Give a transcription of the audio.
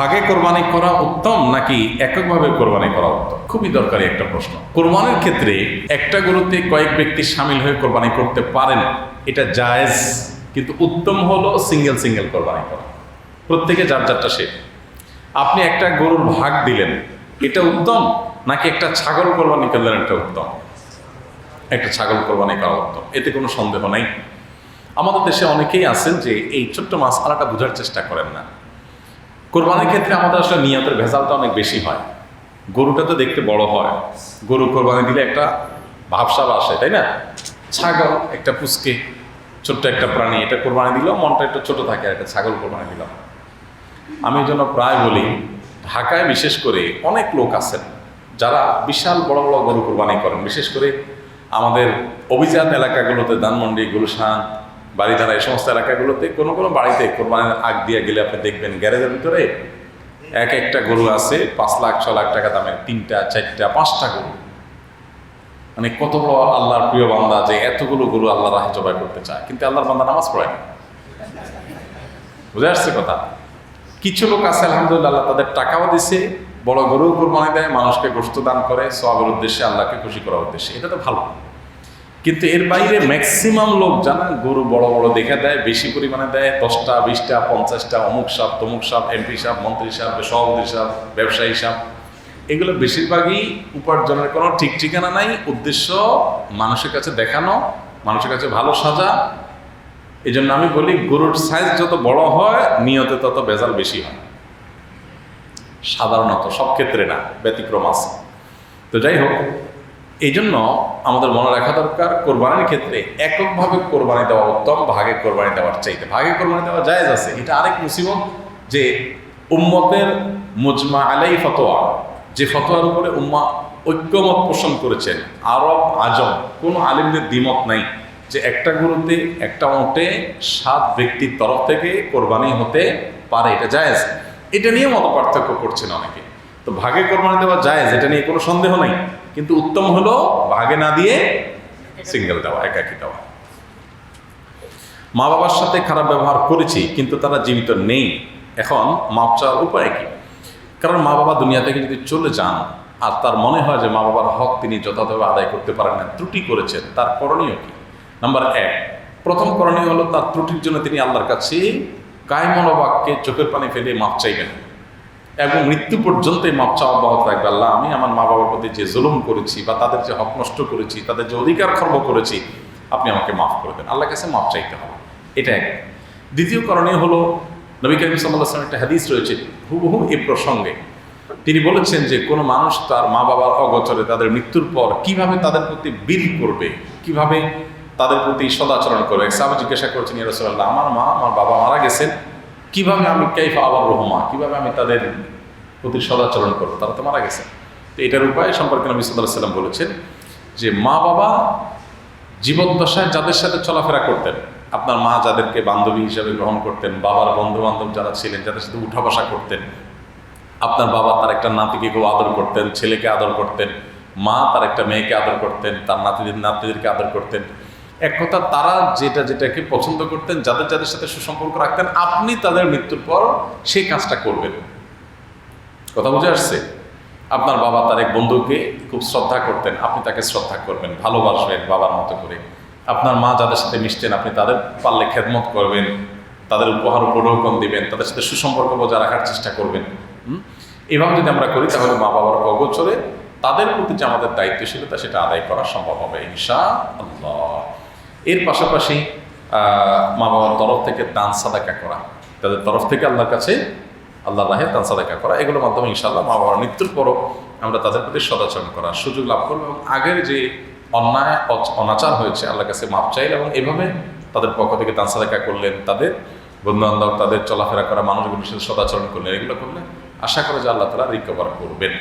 ভাগে কোরবানি করা উত্তম নাকি এককভাবে কোরবানি করা উত্তম? খুবই দরকারি একটা প্রশ্ন। কোরবানির ক্ষেত্রে একটা গরুতে কয়েক ব্যক্তি সামিল হয়ে কোরবানি করতে পারেন, এটা জায়েজ, কিন্তু উত্তম হলো সিঙ্গেল সিঙ্গেল কোরবানি করা। প্রত্যেকে যার যারটা সে। আপনি একটা গরুর ভাগ দিলেন, এটা উত্তম নাকি একটা ছাগল কোরবানি করলেন, এটা উত্তম? একটা ছাগল কোরবানি করা উত্তম, এতে কোনো সন্দেহ নাই। আমাদের দেশে অনেকেই আছেন যে এই ছোট্ট মাছ আলাটা বোঝার চেষ্টা করেন না। কোরবানির ক্ষেত্রে আমাদের আসলে নিয়তের ভেজালটা অনেক বেশি হয়। গরুটা তো দেখতে বড় হয়। গরু কোরবানি দিলে একটা ভাবসাব আসে, তাই না? ছাগল, একটা পুচকে, ছোট্ট একটা প্রাণী, এটা কোরবানি দিলেও মনটা একটু ছোট থাকে আর একটা ছাগল কোরবানি দিলাম আমি জন্য প্রায় বলি, ঢাকায় বিশেষ করে অনেক লোক আছেন, যারা বিশাল বড় বড় গরু কোরবানি করেন। বিশেষ করে আমাদের অভিজাত এলাকাগুলোতে, ধানমন্ডি, গুলশান বাড়িধারা এই সমস্ত এলাকাগুলোতে, কোনো কোনো বাড়িতে কোরবানির আগ দিয়ে গেলে আপনি দেখবেন গ্যারেজের ভিতরে এক একটা গরু আছে, পাঁচ লাখ, ছ লাখ টাকা দামের, তিনটা, চারটা, পাঁচটা গরু। মানে কত বড় আল্লাহর প্রিয় বান্দা যে এতগুলো গরু আল্লাহ রাহে জবাই করতে চায়, কিন্তু আল্লাহর বান্দা নামাজ পড়ে না। বুঝে আসছে কথা? কিছু লোক আছে, আলহামদুলিল্লাহ, আল্লাহ তাদের টাকাও দিছে, বড় গরু কোরবানি দেয়, মানুষকে গোস্ত দান করে সবের উদ্দেশ্যে আল্লাহকে খুশি করার উদ্দেশ্যে। এটা তো ভালো। কিন্তু এর বাইরে ম্যাক্সিমাম লোক জানেন গরু বড় বড় দেখে দেয়, বেশি পরিমাণে দেয়, দশটা, বিশটা, পঞ্চাশটা, অমুক সাপ, তমুক সাপ এমপি সাপ, মন্ত্রী সাপ সভাপতি সাপ, ব্যবসায়ী সাপ। এগুলো বেশিরভাগই উপার্জনের কোনো ঠিক ঠিকানা নাই, উদ্দেশ্য মানুষের কাছে দেখানো, মানুষের কাছে ভালো সাজা। এই জন্য আমি বলি, গরুর সাইজ যত বড় হয়, নিয়তে তত বেজাল বেশি হয়। সাধারণত সব ক্ষেত্রে না, ব্যতিক্রম আছে। তো যাই হোক এই জন্য আমাদের মনে রাখা দরকার, কোরবানির ক্ষেত্রে এককভাবে কোরবানি দেওয়া উত্তম, ভাগে কোরবানি দেওয়ার চাইতে। ভাগে কোরবানি দেওয়া জায়েজ আছে। এটা আরেক মুসিবত যে উম্মতের মুজমা আলাই ফতোয়া, যে ফতোয়ার উপরে উম্মা ঐক্যমত পোষণ করেছেন, আরব আজম, কোনো আলিমদের দ্বিমত নাই যে একটা গরুতে, একটা ওটে সাত ব্যক্তির তরফ থেকে কোরবানি হতে পারে, এটা জায়েজ। এটা নিয়ে মত পার্থক্য করছেন অনেকে। তো ভাগে কোরবানি দেওয়া যায়, যেটা নিয়ে কোনো সন্দেহ নাই। কিন্তু উত্তম হলো ভাগে না দিয়ে সিঙ্গেল দেওয়া, একাকি দেওয়া। মা বাবার সাথে খারাপ ব্যবহার করেছি, কিন্তু তারা জীবিত নেই। এখন মাপ চাওয়ার উপায় কি? কারণ মা বাবা দুনিয়া থেকে যদি চলে যান, আর তার মনে হয় যে মা বাবার হক তিনি যথাযথভাবে আদায় করতে পারেন না, ত্রুটি করেছেন, তার করণীয় কি? নাম্বার এক, প্রথম করণীয় হলো তার ত্রুটির জন্য তিনি আল্লাহর কাছে কায়মনোবাক্যে চোখের পানি ফেলে মাপ চাইবেন। এবং মৃত্যু পর্যন্ত এই মাপ চাওয়া অব্যাহত রাখবে আল্লাহ, আমি আমার মা বাবার প্রতি যে জুলুম করেছি বা তাদের যে হক নষ্ট করেছি, তাদের যে অধিকার খর্ব করেছি, আপনি আমাকে মাফ করে দেন। আল্লাহর কাছে মাপ চাইতে হবে। এটা এক। দ্বিতীয় কারণে হলো, নবী করিম সাল্লাহ একটা হাদিস রয়েছে, হুবহু এই প্রসঙ্গে। তিনি বলেছেন যে, কোনো মানুষ তার মা বাবার অগোচরে তাদের মৃত্যুর পর কীভাবে তাদের প্রতি বিল করবে, কীভাবে তাদের প্রতি সদাচরণ করবে? সাহাবা জিজ্ঞাসা করছেন ইরসল্লাহ আমার মা, আমার বাবা মারা গেছেন কীভাবে আমি কাইফা আবার রহমা কীভাবে আমি তাদের প্রতি সদাচরণ করব? তারা তো মারা গেছে। তো এটার উপায় সম্পর্কে নবী সাল্লাহ সাল্লাম বলেছেন যে মা বাবা জীবদ্দশায় যাদের সাথে চলাফেরা করতেন, আপনার মা যাদেরকে বান্ধবী হিসাবে গ্রহণ করতেন, বাবার বন্ধু বান্ধব যারা ছিলেন, যাদের সাথে উঠা বসা করতেন, আপনার বাবা তার একটা নাতিকে খুব আদর করতেন, ছেলেকে আদর করতেন, মা তার একটা মেয়েকে আদর করতেন, তার নাতিদের নাতিদেরকে আদর করতেন। এক কথা, তারা যেটা যেটাকে পছন্দ করতেন, যাদের যাদের সাথে সুসম্পর্ক রাখতেন, আপনি তাদের মৃত্যুর পর সেই কাজটা করবেন। কথা বুঝে আসছে? আপনার বাবা তার এক বন্ধুকে খুব শ্রদ্ধা করতেন, আপনি তাকে শ্রদ্ধা করবেন, ভালোবাসবেন বাবার মতো করে। আপনার মা যাদের সাথে মিশতেন, আপনি তাদের পারলে খেদমত করবেন, তাদের উপহার উপঢৌকন দিবেন, তাদের সাথে সুসম্পর্ক বজায় রাখার চেষ্টা করবেন? এভাবে যদি আমরা করি, তাহলে মা বাবার অগোচরে তাদের প্রতি যে আমাদের দায়িত্বশীলতা, সেটা আদায় করা সম্ভব হবে ইনশা আল্লাহ এর পাশাপাশি মা বাবার তরফ থেকে দান সাদাকা করা। তাদের তরফ থেকে আল্লাহর কাছে আল্লাহ রাহে দান সাদাকা করা। এগুলোর মাধ্যমে ইনশাআল্লাহ মা বাবার মৃত্যুর পরও আমরা তাদের প্রতি সদাচরণ করার সুযোগ লাভ করব এবং আগের যে অন্যায় অনাচার হয়েছে, আল্লাহর কাছে মাপ চাইল এবং এভাবে তাদের পক্ষ থেকে দান সাদাকা করলেন তাদের বন্ধু বান্ধব তাদের চলাফেরা করা মানুষগুলোর সাথে সদাচরণ করলেন, এগুলো করলে আশা করে যে আল্লাহ তালা রিকভার করবেন।